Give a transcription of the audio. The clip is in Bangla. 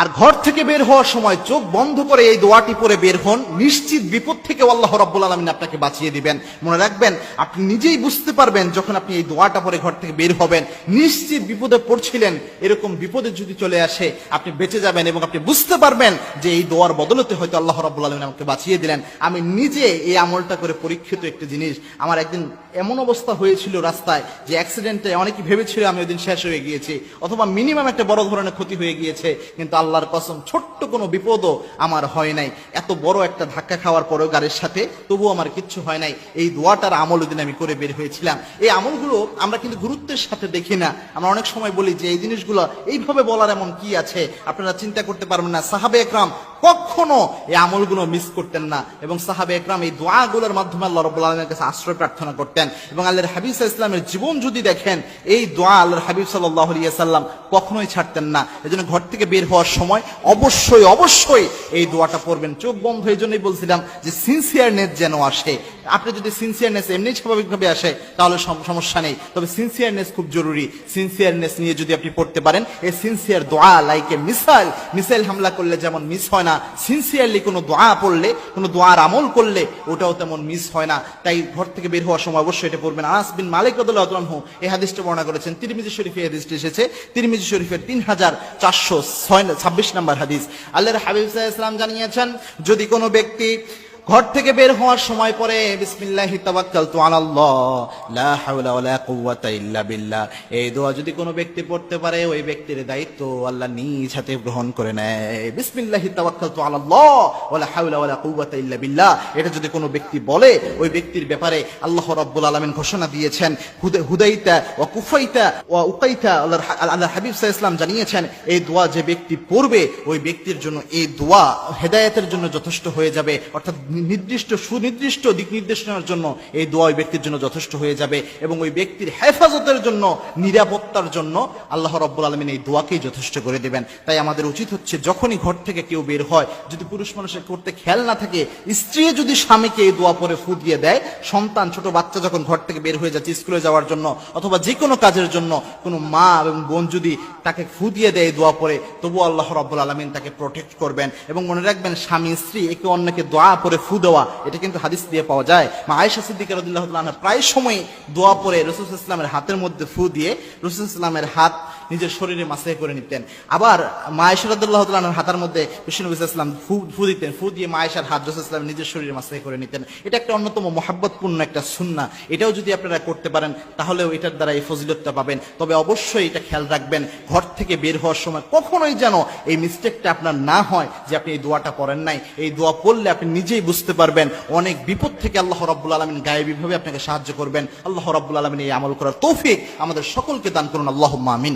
আর ঘর থেকে বের হওয়ার সময় চোখ বন্ধ করে এই দোয়াটি পরে বের হন। নিশ্চিত বিপদ থেকে আল্লাহ রাব্বুল আলামিন আপনাকে বাঁচিয়ে দিবেন। মনে রাখবেন, আপনি নিজেই বুঝতে পারবেন যখন আপনি এই দোয়াটা পরে ঘর থেকে বের হবেন, নিশ্চিত বিপদে পড়ছিলেন, এরকম বিপদে যদি চলে আসে, আপনি বেঁচে যাবেন এবং আপনি বুঝতে পারবেন যে এই দোয়ার বদলতে হয়তো আল্লাহ রাব্বুল আলামিন আমাকে বাঁচিয়ে দিলেন। আমি নিজে এই আমলটা করে পরীক্ষিত একটি জিনিস, আমার একদিন এমন অবস্থা হয়েছিল রাস্তায় যে অ্যাক্সিডেন্টে অনেকে ভেবেছিল আমি ওই দিন শেষ হয়ে গিয়েছি, অথবা মিনিমাম একটা বড় ধরনের ক্ষতি হয়ে গিয়েছে, কিন্তু আল্লাহর কসম, ছোট্ট কোনো বিপদও আমার হয় নাই। এত বড় একটা ধাক্কা খাওয়ার পরেও গাড়ির সাথে, তবুও আমার কিচ্ছু হয় নাই। এই দোয়াটার আমল দিন আমি করে বের হয়েছিলাম। এই আমলগুলো আমরা কিন্তু গুরুত্বের সাথে দেখি না। আমরা অনেক সময় বলি যে, এই জিনিসগুলো এইভাবে বলার এমন কি আছে? আপনারা চিন্তা করতে পারবেন না। সাহাবে একরাম কখনো এই আমলগুলো মিস করতেন না। এবং সাহাবে একরাম এই দোয়াগুলোর মাধ্যমে আল্লাহ রব্বুল আলমের কাছে আশ্রয় প্রার্থনা করতেন। এবং আল্লাহর হাবিব ইসলামের জীবন যদি দেখেন, এই দোয়া আল্লাহর হাবিব সাল্লাহ সাল্লাম কখনোই ছাড়তেন না। এজন্য ঘর থেকে বের হওয়ার সময়, অবশ্যই অবশ্যই এই দোয়াটা পড়বেন। চোখ বন্ধ এই জন্যই বলছিলাম যে সিনসিয়ারনেস যেন আসে। আপনি যদি সিনসিয়ারনেস এমনি স্বাভাবিকভাবে আসে, তাহলে সমস্যা নেই। তবে সিনসিয়ারনেস খুব জরুরি। সিনসিয়ারনেস নিয়ে যদি আপনি পড়তে পারেন, এই সিনসিয়ার দোয়া লাইকে মিসাইল মিসাইল হামলা করলে যেমন মিস হয় না সিনসিয়ারলি কোনো দোয়া পড়লে, কোনো দোয়ার আমল করলে, ওটাও তেমন মিস হয় না। তাই ঘর থেকে বের হওয়ার সময় অবশ্যই এটা পড়বেন। আনাস বিন মালিক রদুল্লাহ এই হাদিসটা বর্ণনা করেছেন। তিরমিজি শরীফে হাদিসটি এসেছে। তিরমিজি শরীফের তিন হাজার চারশো ছয় ছাব্বিশ নম্বর হাদিস। আল্লাহর হাবিব ইসলাম জানিয়েছেন যদি কোনো ব্যক্তি ঘর থেকে বের হওয়ার সময় পরে, বিসমিল্লাহি তাওয়াক্কালতু আলাল্লাহ, লা হাওলা ওয়ালা কুওয়াতা ইল্লা বিল্লাহ। এই দোয়া যদি কোনো ব্যক্তি পড়তে পারে, ওই ব্যক্তির দায়িত্ব আল্লাহ নিজ হাতে গ্রহণ করে নেয়। বিসমিল্লাহি তাওয়াক্কালতু আলাল্লাহ, ওয়ালা হাওলা ওয়ালা কুওয়াতা ইল্লা বিল্লাহ। এটা যদি কোনো ব্যক্তি বলে, ওই ব্যক্তির ব্যাপারে আল্লাহ রাব্বুল আলামিন ঘোষণা দিয়েছেন। হুদাইতা ওয়া কুফাইতা ওয়া উকাইতা আল্লাহ হাবিব সাল্লাল্লাহু ইসলাম জানিয়েছেন, এই দোয়া যে ব্যক্তি পড়বে, ওই ব্যক্তির জন্য এই দোয়া হেদায়েতের জন্য যথেষ্ট হয়ে যাবে। অর্থাৎ নির্দিষ্ট, সুনির্দিষ্ট দিক নির্দেশনার জন্য এই দোয়া ওই ব্যক্তির জন্য যথেষ্ট হয়ে যাবে এবং ওই ব্যক্তির হেফাজতের জন্য, নিরাপত্তার জন্য আল্লাহ রব্বুল আলমিন এই দোয়াকেই যথেষ্ট করে দেবেন। তাই আমাদের উচিত হচ্ছে যখনই ঘর থেকে কেউ বের হয়, যদি পুরুষ মানুষের করতে খেয়াল না থাকে, স্ত্রী যদি স্বামীকে এই দোয়া পরে ফু দিয়ে দেয় সন্তান, ছোট বাচ্চা যখন ঘর থেকে বের হয়ে যাচ্ছে স্কুলে যাওয়ার জন্য অথবা যে কোনো কাজের জন্য কোনো মা এবং বোন যদি তাকে ফু দিয়ে দেয় দোয়া পরে তবু আল্লাহ রব্বুল আলমিন তাকে প্রোটেক্ট করবেন এবং মনে রাখবেন স্বামী, স্ত্রী একে অন্যকে দোয়া পরে ফু দেওয়া, এটা কিন্তু হাদিস দিয়ে পাওয়া যায়। মা আয়েশা সিদ্দিকা রাদিয়াল্লাহু তাআলা প্রায় সময় দোয়া পরে রসুল ইসলামের হাতের মধ্যে ফু দিয়ে রসুল ইসলামের হাত নিজের শরীরে মাসাই করে নিতেন। আবার মা আয়েশা রাদিয়াল্লাহু তাআলা হাতের মধ্যে বিষ্ণু ইসলাম ফু ফু দিতেন। ফু দিয়ে মা আয়েশার হাত রসুল ইসলাম নিজের শরীরে মাসাই করে নিতেন। এটা একটা অন্যতম মহাব্বতপূর্ণ একটা সুন্নাহ। এটাও যদি আপনারা করতে পারেন, তাহলেও এটার দ্বারা এই ফজিলতটা পাবেন। তবে অবশ্যই এটা খেয়াল রাখবেন, ঘর থেকে বের হওয়ার সময় কখনোই যেন এই মিস্টেকটা আপনার না হয় যে আপনি এই দোয়াটা পড়েন নাই। এই দোয়া পড়লে আপনি নিজেই বুঝতে পারবেন, অনেক বিপদ থেকে আল্লাহ রাব্বুল আলামিন গায়েবীভাবে আপনাকে সাহায্য করবেন। আল্লাহ রাব্বুল আলামিন এই আমল করার তৌফিক আমাদের সকলকে দান করুন। আল্লাহ আমিন।